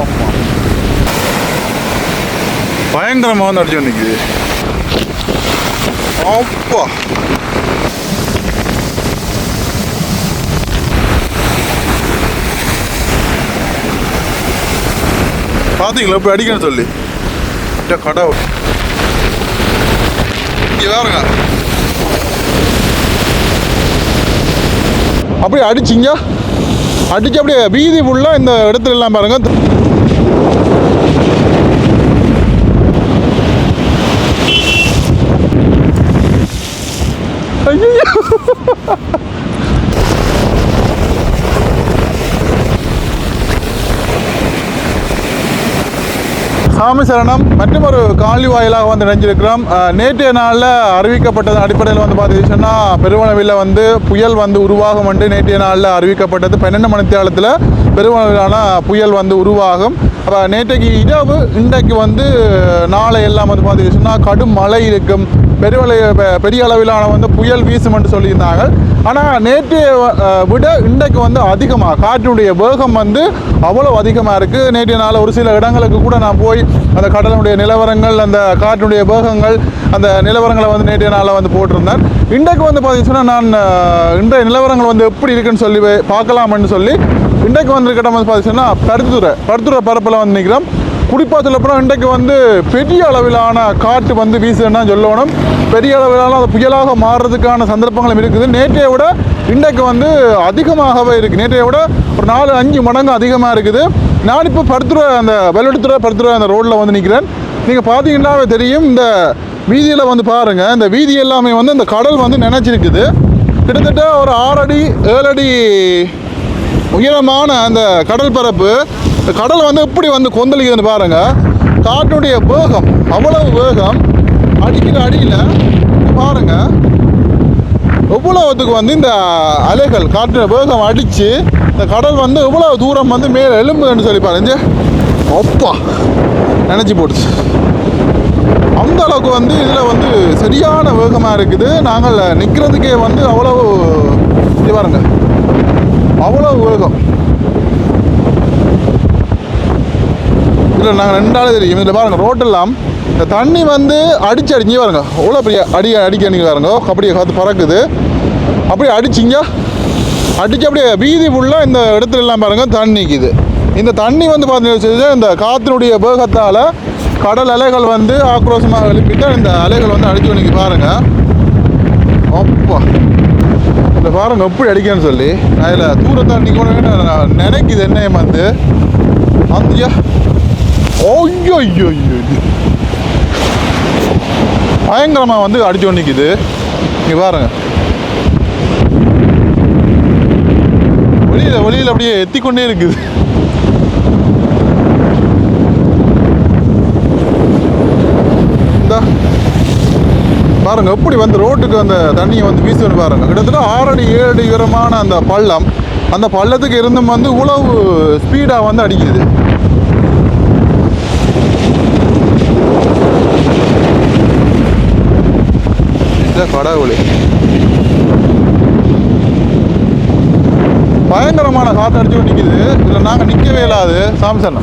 அம்மா. பயங்கரமாக வந்து அடிச்சு நிற்குது அப்பா. பார்த்தீங்களா இப்போ அடிக்கணும் சொல்லி. இந்த கடவுள். இங்கே வேறுங்க அப்படியே அடிச்சிங்க. அடிச்சு அப்படியே வீதி ஃபுல்லாக இந்த இடத்துல எல்லாம் பாருங்க. சாமி சரணம். மற்றும் ஒரு காலி வாயிலாக வந்து நினைஞ்சிருக்கிறோம் நேற்றைய நாளில் அறிவிக்கப்பட்டது அடிப்படையில் வந்து பார்த்தீங்கன்னா பெருமளவில் வந்து புயல் வந்து உருவாகும் என்று நேற்றைய நாளில் அறிவிக்கப்பட்டது. பன்னெண்டு மணித்தியாலத்தில் பெருமளவிலான புயல் வந்து உருவாகும். அப்போ நேற்றைக்கு இரவு இன்றைக்கு வந்து நாளை எல்லாம் வந்து பார்த்தீங்கன்னா கடும் மழை இருக்கும். பெருவளை பெரிய அளவிலான வந்து புயல் வீசும் என்று சொல்லியிருந்தாங்க ஆனால் நேற்றைய விட இன்றைக்கு வந்து அதிகமாக காற்றினுடைய வேகம் வந்து அவ்வளோ அதிகமாக இருக்குது நேற்றைய நாள் ஒரு சில இடங்களுக்கு கூட நான் போய் அந்த கடலுடைய நிலவரங்கள் அந்த காற்றினுடைய வேகங்கள் அந்த நிலவரங்களை வந்து நேற்றைய நாளில் வந்து போட்டிருந்தேன். இன்றைக்கு வந்து பார்த்தீங்கன்னா நான் இன்றைய நிலவரங்கள் வந்து எப்படி இருக்குன்னு சொல்லி பார்க்கலாம்னு சொல்லி இன்றைக்கு வந்திருக்கிற வந்து பார்த்தீங்கன்னா பருத்துறை பருத்துறை பரப்பில் வந்து நிற்கிறோம். குறிப்பாக சொல்லப்போனால் இன்றைக்கு வந்து பெரிய அளவிலான காற்று வந்து வீசுதுன்னா சொல்லணும். பெரிய அளவிலான அது புயலாக மாறுறதுக்கான சந்தர்ப்பங்களும் இருக்குது. நேற்றைய விட இன்றைக்கு வந்து அதிகமாகவே இருக்குது நேற்றைய விட ஒரு நாலு அஞ்சு மடங்கு அதிகமாக இருக்குது. நான் இப்போ படுத்துற அந்த வெள்ளடுத்துறை படுத்துற அந்த ரோட்டில் வந்து நிற்கிறேன் நீங்கள் பார்த்தீங்கன்னாவே தெரியும். இந்த வீதியில் வந்து பாருங்கள் இந்த வீதி எல்லாமே வந்து இந்த கடல் வந்து நினைச்சிருக்குது. கிட்டத்தட்ட ஒரு ஆறடி ஏழடி உயரமான அந்த கடல் பரப்பு கடல் வந்து எப்படி வந்து கொந்தளிக்குதுன்னு பாருங்க. காற்றுடைய வேகம் அவ்வளவு வேகம் அடிக்கிற அடியில் பாருங்க. எவ்வளவுத்துக்கு வந்து இந்த அலைகள் காற்று வேகம் அடித்து இந்த கடல் வந்து எவ்வளவு தூரம் வந்து மேலே எலும்புன்னு சொல்லி பாருங்க. அப்பா நினச்சி போட்டுச்சு. அந்த அளவுக்கு வந்து இதில் வந்து சரியான வேகமாக இருக்குது. நாங்கள் நிற்கிறதுக்கே வந்து அவ்வளவு இது பாருங்க. அவ்வளோ வேகம். ரோட்டில் நாங்கள் ரெண்டாவது தெரியும். இதில் பாருங்கள் ரோட்டெல்லாம் இந்த தண்ணி வந்து அடிச்சு அடிச்சு பாருங்க. அவ்வளோ பெரிய அடி அடிக்க அடிக்க பாருங்க. அப்படியே காற்று பறக்குது. அப்படியே அடிச்சிங்க அடிச்சு அப்படியே வீதி ஃபுல்லாக இந்த இடத்துல எல்லாம் பாருங்க தண்ணி நிற்கிது இந்த தண்ணி வந்து பார்த்தீங்கன்னா இந்த காற்றினுடைய வேகத்தால் கடல் அலைகள் வந்து ஆக்ரோஷமாக எழுப்பிட்டு இந்த அலைகள் வந்து அடித்து நீங்கள் பாருங்கள் அப்பா. இந்த பாருங்க எப்படி அடிக்கன்னு சொல்லி. அதில் தூரத்தை நிற்கணும்னு நினைக்குது என்னையும் வந்து அந்த ஐயோ ஐயோ ஐயோ பயங்கரமாக வந்து அடிச்சு நிற்குது இங்கே பாருங்க வெளியில் வெளியில் அப்படியே எத்திக்கொண்டே இருக்குது பாருங்க எப்படி வந்து ரோட்டுக்கு அந்த தண்ணியை வந்து வீசுன்னு பாருங்க கிட்டத்தட்ட ஆறடி ஏழு அடி உயரமான அந்த பள்ளம் அந்த பள்ளத்துக்கு இருந்தும் வந்து உழவு ஸ்பீடாக வந்து அடிக்குது இந்த கடவுள். பயங்கரமான காற்று அடிச்சு நிற்கிது இதில் நாங்கள் நிற்கவே இல்லாது சாம்சன்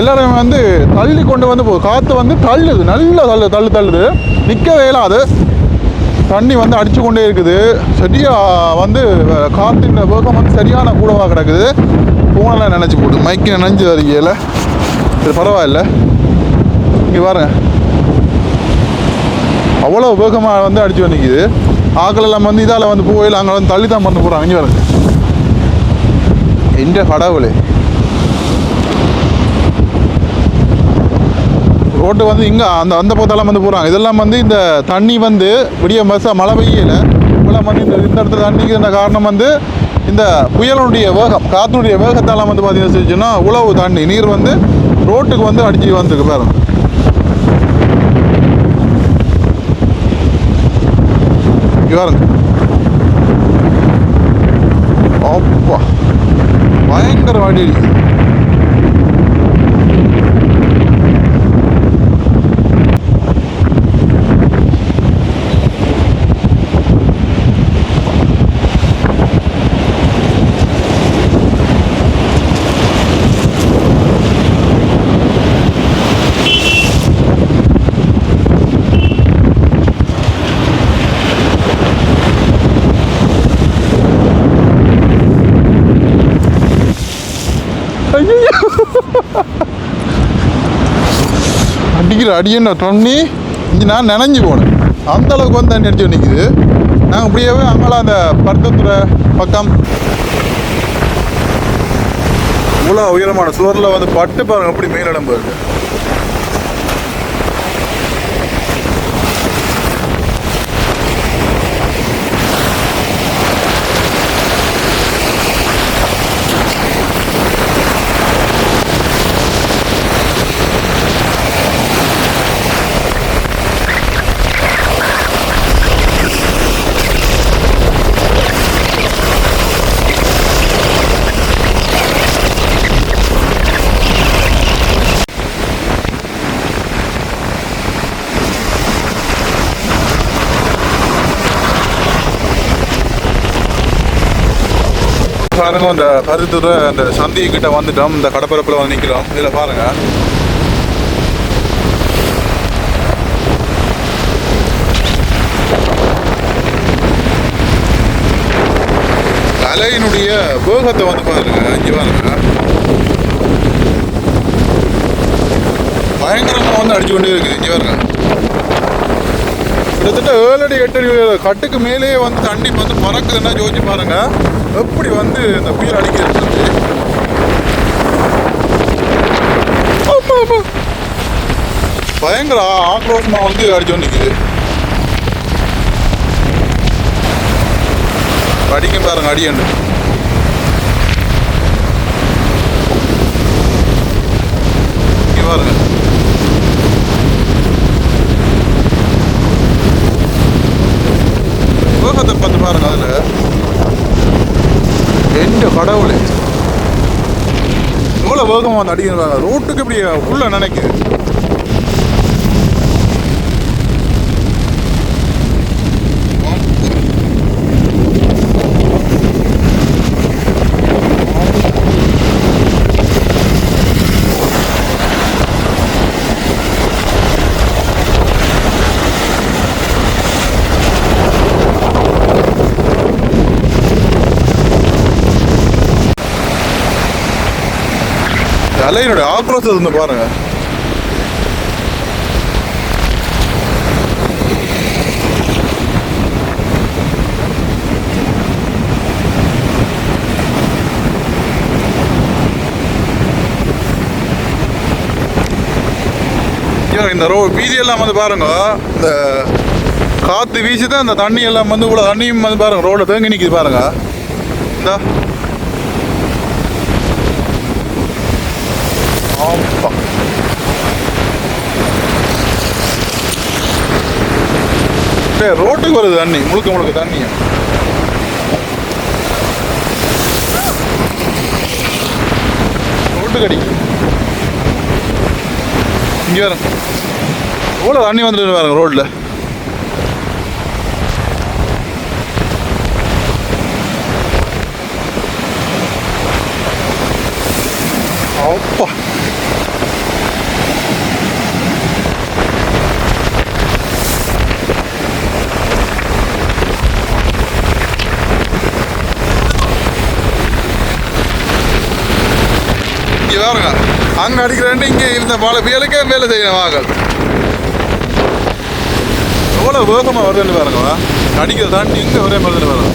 எல்லாரும் வந்து தள்ளி கொண்டு வந்து போகுது காற்று வந்து தள்ளுது நல்லா தள்ளு தள்ளு தள்ளுது. நிற்கவே இல்லாது தண்ணி வந்து அடிச்சு கொண்டே இருக்குது. சரியாக வந்து காற்றின் வேகம் வந்து சரியான கூடவாக கிடக்குது. பூனெல்லாம் நினச்சி போட்டு மைக்கு நினைஞ்சு வருகையில் இது பரவாயில்ல. இங்கே வரேன் அவ்வளோ வேகமாக வந்து அடித்து வந்துக்குது. ஆக்கள் எல்லாம் வந்து இதால் வந்து போயில் அங்கே வந்து தள்ளி தான் பண்ண போகிறாங்க இங்கே பாருங்க. என்ற கடவுளே. ரோட்டு வந்து இங்கே அந்த அந்த பக்கத்தெல்லாம் வந்து போகிறாங்க இதெல்லாம் வந்து இந்த தண்ணி வந்து விடிய மசா மழை பெய்யல. இப்பெல்லாம் வந்து இந்த இந்த இடத்துல தண்ணிக்கு காரணம் வந்து இந்த புயலுடைய வேகம் காற்றுடைய வேகத்தால் வந்து பார்த்தீங்கன்னா உழவு தண்ணி நீர் வந்து ரோட்டுக்கு வந்து அடிச்சு வந்துருக்கு பாருங்கள் பாருங்க அப்பா பயங்கர வாடி அடிக்கிற அடின்னு தண்ணி இங்கே நான் நனைஞ்சு போனேன். அந்த அளவுக்கு வந்து தண்ணி அடிச்சு நிற்குது நாங்கள் அப்படியே அங்கெல்லாம் அந்த பருத்தத்துறை பக்கம். இவ்வளோ உயரமான சுவரில் வந்து பட்டு பாருங்க எப்படி மேலிடம் போகுது. பாருங்க அந்த பருத்துறை அந்த சந்தி கிட்ட வந்துட்டோம். இந்த கடப்பரப்பில் வந்து நிற்கிறோம் இதில் பாருங்க. அலையினுடைய வேகத்தை வந்து பாருங்க. இங்கே பாருங்க. பயங்கரமாக வந்து அடிச்சு கொண்டே இருக்குது. இங்கே பாருங்க. கிட்டத்தட்ட ஏழு அடி எட்டு அடி கட்டுக்கு மேலேயே வந்து தண்ணி வந்து பறக்குதுன்னா யோசிச்சு பாருங்க. எப்படி வந்து இந்த புயல் அடிக்கிறது பயங்கர ஆ- ஆக்ரோஷமா வந்து அடிச்சு நிற்குது அடிக்கும் பாருங்க அடியண்டு இங்க பாருங்க. வேகத்தை பார்த்து பாருங்க அதுல. எந்த கடவுளே. எவ்வளோ வேகமாக வந்து அடிக்கிறாங்க ரோட்டுக்கு இப்படி உள்ள நினைக்குது அலையினுடைய ஆக்ரோஷத்தை வந்து பாருங்க. இந்த ரோ வீதியெல்லாம் வந்து பாருங்க இந்த காத்து வீசுதான் இந்த தண்ணி எல்லாம் வந்து இவ்வளோ தண்ணியும் வந்து பாருங்க ரோட தேங்கி நிற்கிது பாருங்க. இந்த. அப்படியே ரோட்டுக்கு வருது தண்ணி. முழுக்க முழுக்க தண்ணி. ரோட்டுக்கு அடி. இங்கே வரேன் எவ்வளோ தண்ணி வந்துட்டு பாருங்க ரோட்டில் அப்பா இங்க பாருங்க. அங்க அடிக்கிறாண்டு இங்க இருந்த மழை வேலைக்கே வேலை செய்யணும் வாகல் எவ்வளவு வேகமா வருதுன்னு பாருங்க. அடிக்கிறதாண்டி இங்கே இங்க ஒரே மாதிரி பாருங்க.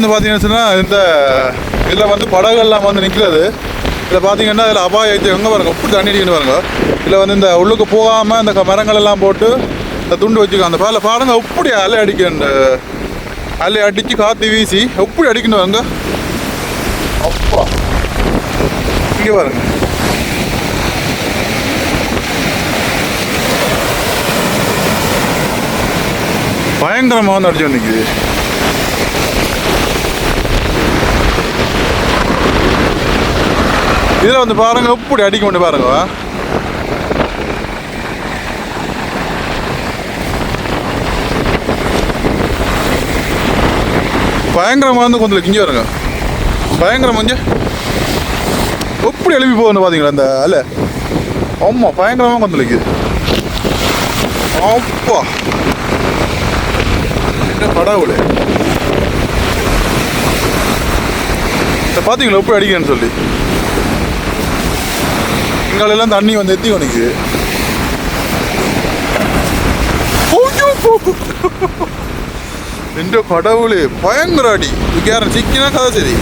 வந்து பார்த்தீங்கன்னா இந்த இதில் வந்து படகுகள்லாம் வந்து நிற்கிறது இதில் பார்த்தீங்கன்னா இதில் அபாய எங்கே பாருங்க உப்பு தண்ணி அடிக்கணும் பாருங்க. இதில் வந்து இந்த உள்ளுக்கு போகாமல் இந்த க- மரங்கள் எல்லாம் போட்டு இந்த துண்டு வச்சுக்கோ அந்த பால பாருங்க எப்படி அலை அடிக்கும் இந்த அலை அடித்து காற்று வீசி எப்படி அடிக்கணும் பாருங்க. அப்பா. இங்கே பாருங்க. பயங்கரமாக வந்து அடிச்சு நிற்குது இதில் வந்து பாருங்க எப்படி அடிக்க முடியும் பாருங்க பயங்கரமாக வந்து கொஞ்சம் இங்கே வருங்க. பயங்கரம் கொஞ்சம் எப்படி எழுப்பி போகணும் பார்த்தீங்களா அந்த அல? ஆமாம் பயங்கரமாக கொஞ்சம் இருக்குது அப்பா. என்ன இதை பார்த்தீங்களா எப்படி அடிக்கிறேன்னு சொல்லி. இங்காலெல்லாம் தண்ணி வந்து எத்தி உனக்கு എന്റെ കടവുള് ഭയങ്കര അടി വികാരം ചിക്കന കഥ ശരി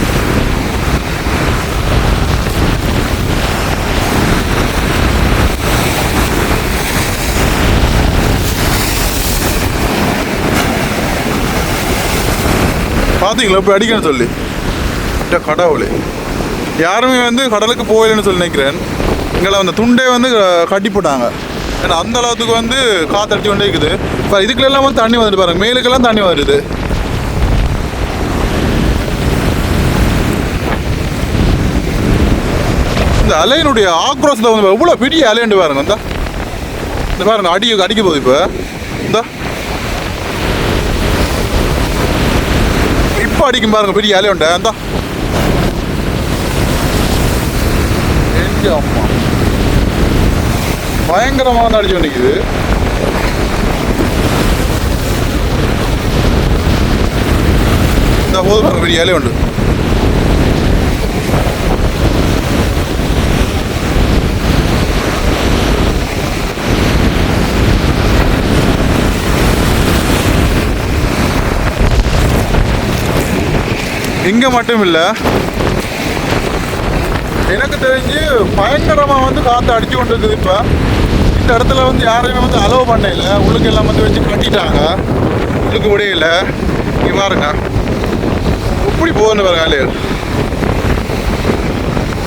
பார்த்தீங்களா இப்போ அடிக்கணும் சொல்லி இந்த கடவுளே யாருமே வந்து கடலுக்கு போகலைன்னு சொல்லி நினைக்கிறேன் எங்களை அந்த துண்டே வந்து கட்டி போட்டாங்க. ஏன்னா அந்த அளவுக்கு வந்து காத்தடிச்சு கொண்டே இருக்குது. இப்போ இதுக்குள்ள வந்து தண்ணி வந்துட்டு பாருங்க. மேலுக்கெல்லாம் தண்ணி வருது. இந்த அலையினுடைய ஆக்ரோஷத்தை வந்து எவ்வளோ பெரிய அலைன்னு பாருங்க. இந்த. இந்த பாருங்க. அடி அடிக்க போகுது இப்போ. இந்த. இப்போ அடிக்கும் பாருங்க. பெரிய அலை உண்டு. அந்த அம்மா? பயங்கரமாக தான் அடிச்சு நிற்குது இந்த போது பாருங்க பெரிய இலை உண்டு. இங்கே மட்டும் இல்லை எனக்கு தெரிஞ்சு பயங்கரமாக வந்து காற்று அடிச்சு கொண்டு இருக்குது இப்போ. இந்த இடத்துல வந்து யாரையுமே வந்து அலோவ் பண்ணல. உள்ளுக்கு எல்லாம் வந்து வச்சு கட்டிட்டாங்க. உள்ளுக்கு முடியல இங்கே பாருங்க. எப்படி போகுதுன்னு பாருங்க அலையல்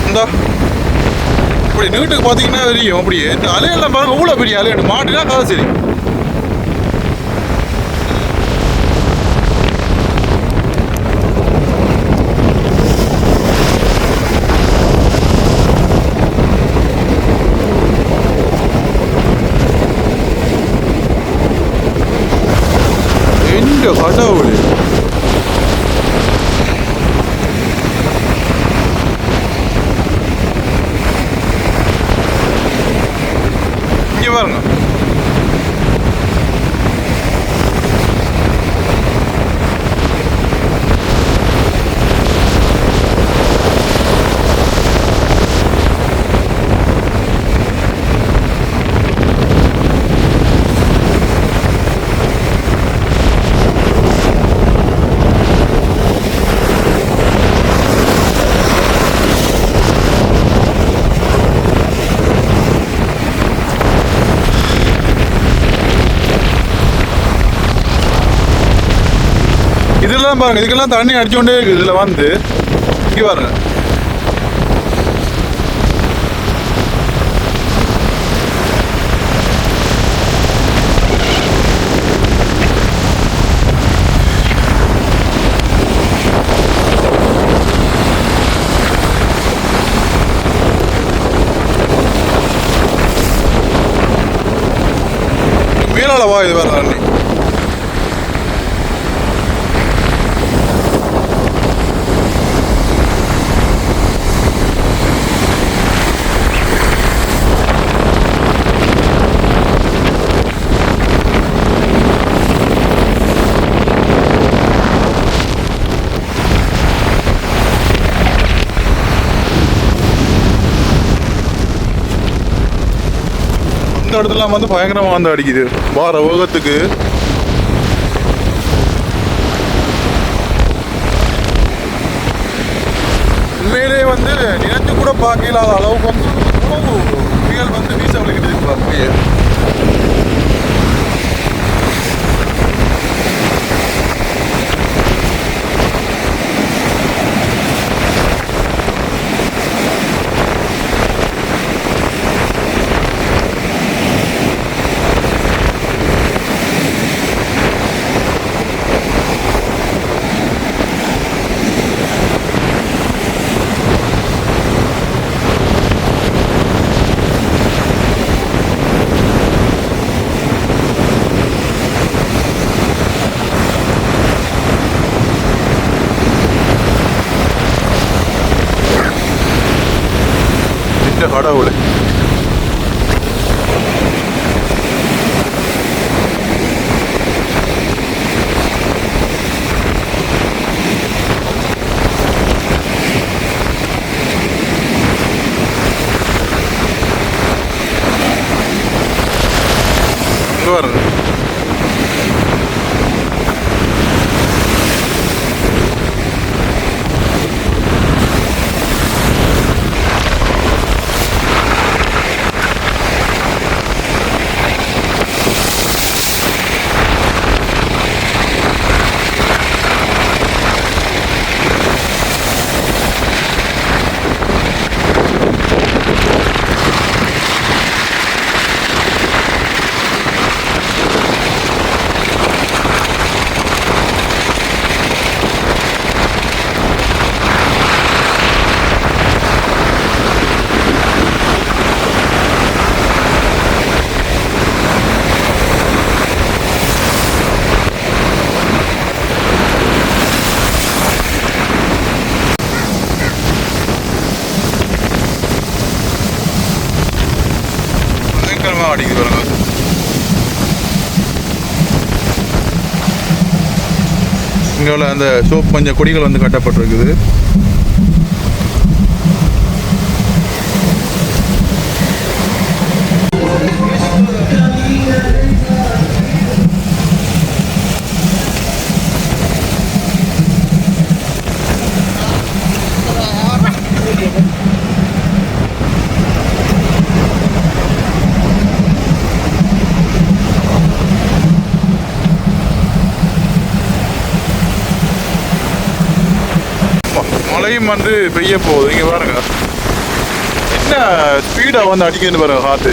இந்த. இப்படி நீட்டுக்கு பார்த்தீங்கன்னா தெரியும். அப்படியே. இந்த அலையெல்லாம் பாருங்க இவ்வளோ பெரிய அலை. மாட்டுனா கதை சரி. எங்க கடவுளே இங்க பாருங்க இதெல்லாம் பாருங்க இதுக்கெல்லாம் தண்ணி அடிச்சு கொண்டே இருக்குது இதுல வந்து இங்க பாருங்க. மேலால வா இது வேற தண்ணி இந்த இடத்துலாம் வந்து பயங்கரமாக வந்து அடிக்குது. வார வேகத்துக்கு. உண்மையிலேயே வந்து நினைச்சு கூட பார்க்க இல்லாத அளவுக்கு வந்து புயல் வந்து வீச விழுகிட்டு இருக்கு இங்கே உள்ள அந்த சோப் கொஞ்சம் கொடிகள் வந்து கட்டப்பட்டிருக்குது. மழையும் வந்து பெய்ய போகுது. இங்கே பாருங்க. என்ன ஸ்பீடாக வந்து அடிக்குதுன்னு பாருங்க காற்று